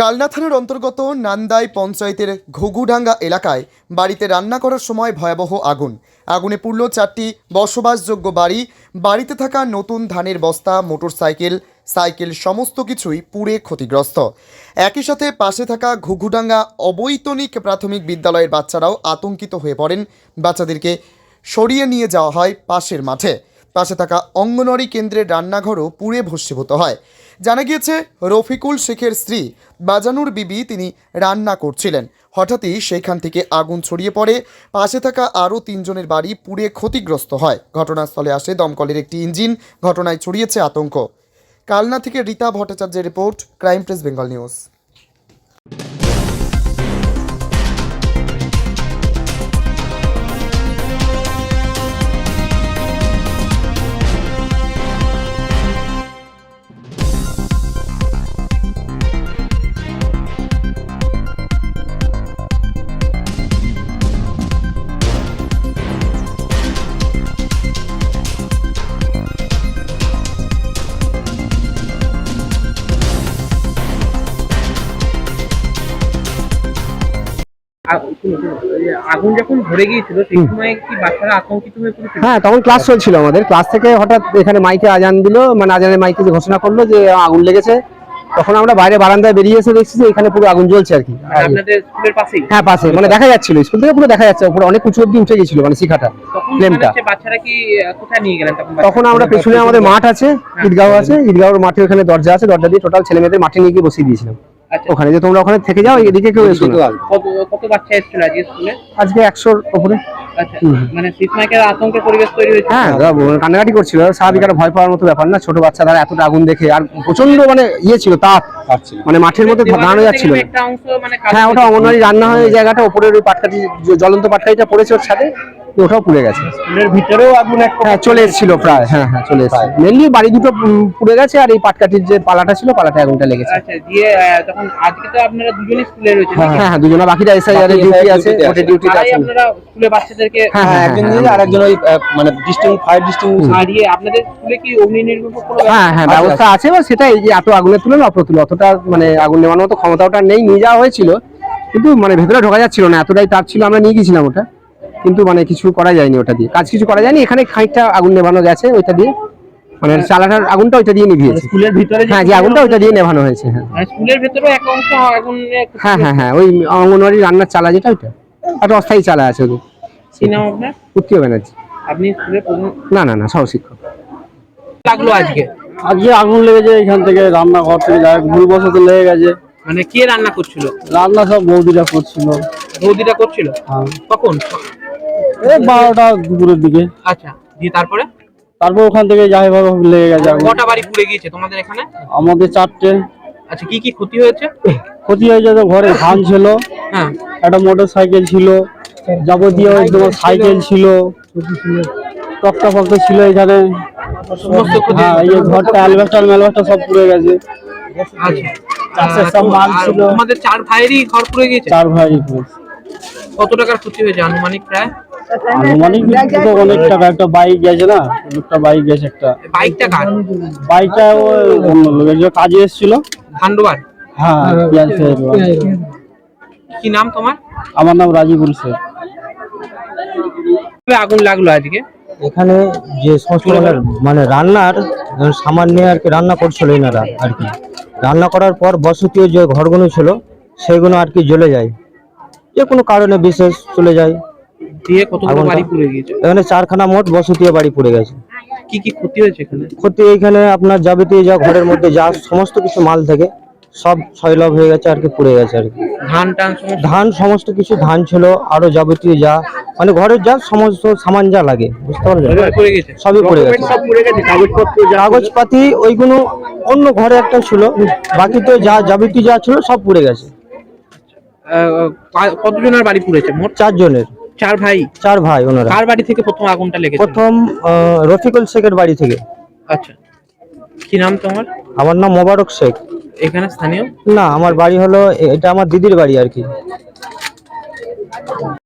কালনা থানার অন্তর্গত নান্দাই পঞ্চায়েতের ঘুঘুডাঙ্গা এলাকায় বাড়িতে রান্না করার সময় ভয়াবহ আগুন। আগুনে পুড়ল চারটি বসবাসযোগ্য বাড়ি। বাড়িতে থাকা নতুন ধানের বস্তা, মোটরসাইকেল, সাইকেল সমস্ত কিছুই পুড়ে ক্ষতিগ্রস্ত। একই সাথে পাশে থাকা ঘুঘুডাঙ্গা অবৈতনিক প্রাথমিক বিদ্যালয়ের বাচ্চারাও আতঙ্কিত হয়ে পড়েন। বাচ্চাদেরকে সরিয়ে নিয়ে যাওয়া হয় পাশের মাঠে। পাশে থাকা অঙ্গনওয়াড়ি কেন্দ্রের রান্নাঘরও পুড়ে ভস্মীভূত হয়। জানা গিয়েছে, রফিকুল শেখের স্ত্রী বাজানুর বিবি তিনি রান্না করছিলেন। হঠাৎই সেইখান থেকে আগুন ছড়িয়ে পড়ে। পাশে থাকা আরও তিনজনের বাড়ি পুড়ে ক্ষতিগ্রস্ত হয়। ঘটনাস্থলে আসে দমকলের একটি ইঞ্জিন। ঘটনায় ছড়িয়েছে আতঙ্ক। কালনা থেকে রীতা ভট্টাচার্যের report, crime press Bengal news. আগুন যখন ধরে গিয়েছিল সেই সময় কি বাচ্চারা আতঙ্কিত হয়ে পড়েছিল? হ্যাঁ তখন ক্লাস চলছিল আমাদের। ক্লাস থেকে হঠাৎ এখানে মাইকে আজান দিল মানে আজানের মাইকে যে ঘোষণা করল যে আগুন লেগেছে তখন আমরা বাইরে বারান্দায় বেরিয়ে এসে দেখছি যে এখানে পুরো আগুন জ্বলছে আর কি। আপনাদের স্কুলের পাশেই? হ্যাঁ পাশে মানে দেখা যাচ্ছিল স্কুল থেকে পুরো দেখা যাচ্ছে উপরে অনেক উঁচু অব্দি উঠে গেছিল মানে শিখাটা ফ্লেমটা। বাচ্চারা কি কোথায় নিয়ে গেলেন তখন আমরা পেছনে আমাদের মাঠ আছে ঈদগাঁও আছে ঈদগাঁওর মাঠে ওখানে দরজা আছে দরজা দিয়ে টোটাল ছেলে মেয়েদের মাঠে নিয়ে গিয়ে বসিয়ে দিয়েছিলাম। ওখানে যে তোমরা ওখানে থেকে যাও এদিকে কেউ এসো না। কত কত বাচ্চা এসেছিল আজকে স্কুলে? আজকে একশোর উপরে আচ্ছা মানে শীতমাইকের আতঙ্কের পরিবেশ তৈরি হয়েছে? হ্যাঁ কান্নাকাটি করছিল। স্বাভাবিক একটা ভয় পাওয়ার মতো ব্যাপার না। ছোট বাচ্চা তারা এতটা আগুন দেখে আর প্রচণ্ড মানে ইয়ে ছিল তাপ। মানে মাঠের মধ্যে দাঁড়ানো যাচ্ছিল। মানে হ্যাঁ ওটা। অঙ্গনওয়াড়ি রান্না হয় এই জায়গাটা ওই জ- জ্বলন্ত পড়েছে ওর সাথে ওটাও পুড়ে গেছে। স্কুলের ভিতরেও আগুন একটা হ্যাঁ চলে এসেছিল প্রায়। হ্যাঁ হ্যাঁ চলে এসেছে মেনলি বাড়ি দুটো পুড়ে গেছে আর এই পাটকাঠির যে পালাটা ছিল পালাটা আগুনটা লেগেছে। আচ্ছা দিয়ে তখন আজকে তো আপনারা দুজনেই স্কুলে রয়েছেন হ্যাঁ হ্যাঁ দুজনে বাকিটা এসআইআর এর ডিউটি আছে ওটা আছে। ডিউটিতে আছে। আপনারা স্কুলে বাচ্চাদেরকে হ্যাঁ হ্যাঁ একজন হ্যাঁ, নিজে আর একজন ওই মানে ডিস্টিং ফায়ার ডিস্টিং আর ইয়ে আপনাদের স্কুলে কি অগ্নি নির্বাপক হ্যাঁ হ্যাঁ ব্যবস্থা আছে? বা সেটা এই যে এত আগুনের তুলনায় অপ্রতুল অতটা মানে আগুন নেওয়ার মতো ক্ষমতা ওটা নেই নিয়ে যাওয়া হয়েছিল। কিন্তু মানে ভেতরে ঢোকা যাচ্ছিল না এতটাই তার ছিল আমরা নিয়ে গেছিলাম ওটা। কিন্তু মানে কিছু করা যায়নি ওটা দিয়ে। কাজ কিছু করা যায়নি এখানে খানিকটা আগুন নেভানো গেছে ওইটা দিয়ে। মানে চালাটার আগুনটা ওইটা দিয়ে নিভিয়েছে। স্কুলের ভিতরে হ্যাঁ যে আগুনটা ওইটা দিয়ে নেভানো হয়েছে হ্যাঁ। মানে স্কুলের ভেতরেও এক অংশ আগুন হ্যাঁ হ্যাঁ হ্যাঁ ওই অঙ্গনওয়াড়ি রান্নার চালা যেটা ওইটা। একটা অস্থায়ী চালা আছে ওদের। কি নাম আপনার? উত্তীয় ব্যানার্জি। আপনি স্কুলে না না না সহশিক্ষক। লাগল আজকে? আজকে আগুন লেগেছে এখান থেকে রান্নাঘর থেকে যায় ভুলবশত লেগে গেছে। মানে কে রান্না করছিল? রান্না সব বৌদিরা করছিল। বৌদিটা করছিল? হ্যাঁ। কখন? এই বারোটা দুপুরের দিকে। আচ্ছা দিয়ে তারপরে? তারপর ওখান থেকে যাই ভাবে লেগে গেছে আগুন কটা বাড়ি পুড়ে গিয়েছে তোমাদের এখানে? আমাদের চারটে। আচ্ছা কি কি ক্ষতি হয়েছে? ক্ষতি হয়েছে তো ঘরে ধান ছিল হ্যাঁ। একটা মোটর সাইকেল ছিল যাবতীয় ওই তোমার সাইকেল ছিল টকটা ফকটা ছিল এখানে। সমস্ত ক্ষতি হ্যাঁ এই যে ঘরটা অ্যালবেস্টার ম্যালবেস্টার সব পুড়ে গেছে। আচ্ছা। চাষের সব মাল আর ছিল। তোমাদের চার ভাইয়েরই ঘর পুড়ে গিয়েছে? চার ভাই কত টাকার ক্ষতি হয়েছে আনুমানিক প্রায়? আনুমানিক তো অনেক টাকা একটা বাইক গেছে না? একটা বাইক গেছে একটা। বাইকটা কার? বাইকটা ও অন্য লোকের যে কাজে এসেছিল। হ্যাঁ। কি নাম তোমার? আমার নাম রাজিবুল শেখ আগুন লাগল আজকে? এখানে যে সমস্ত মানে মানে রান্নার আহ, সামান নিয়ে আর কি রান্না করছিল এনারা আর কি। রান্না করার পর বসতীয় যে ঘরগুলো ছিল সেগুলো আর কি জ্বলে যায়। যে কোনো কারণে বিশেষ চলে যায়। দিয়ে কতগুলো বাড়ি পুড়ে গিয়েছে? এখানে চারখানা মোট বসতীয় বাড়ি পড়ে গেছে। কি কি ক্ষতি হয়েছে এখানে? ক্ষতি এইখানে আপনার যাবতীয় যা ঘরের মধ্যে যা সমস্ত কিছু মাল থেকে সব ছয়লভ হয়ে গেছে আর কি পুড়ে গেছে আর কি। ধান টান সমস্ত? ধান সমস্ত কিছু ধান ছিল আরও যাবতীয় যা মানে ঘরের যা সমস্ত সামান যা লাগে বুঝতে পারলেন? সবই পুড়ে গেছে? কাগজপাতি ওইগুলো অন্য ঘরে একটা ছিল বাকি তো যা যাবতীয় যা ছিল সব পুড়ে গেছে। কতজনের বাড়ি পুড়েছে? মোট? চারজনের। চার ভাই? চার ভাই ওনারা। কার বাড়ি থেকে প্রথম আগুনটা লেগেছে? প্রথম রফিকুল শেখের বাড়ি থেকে। আচ্ছা। কি নাম তোমার? আমার নাম মোবারক শেখ। এখানে স্থানীয়? না আমার বাড়ি হলো এটা আমার দিদির বাড়ি আর কি।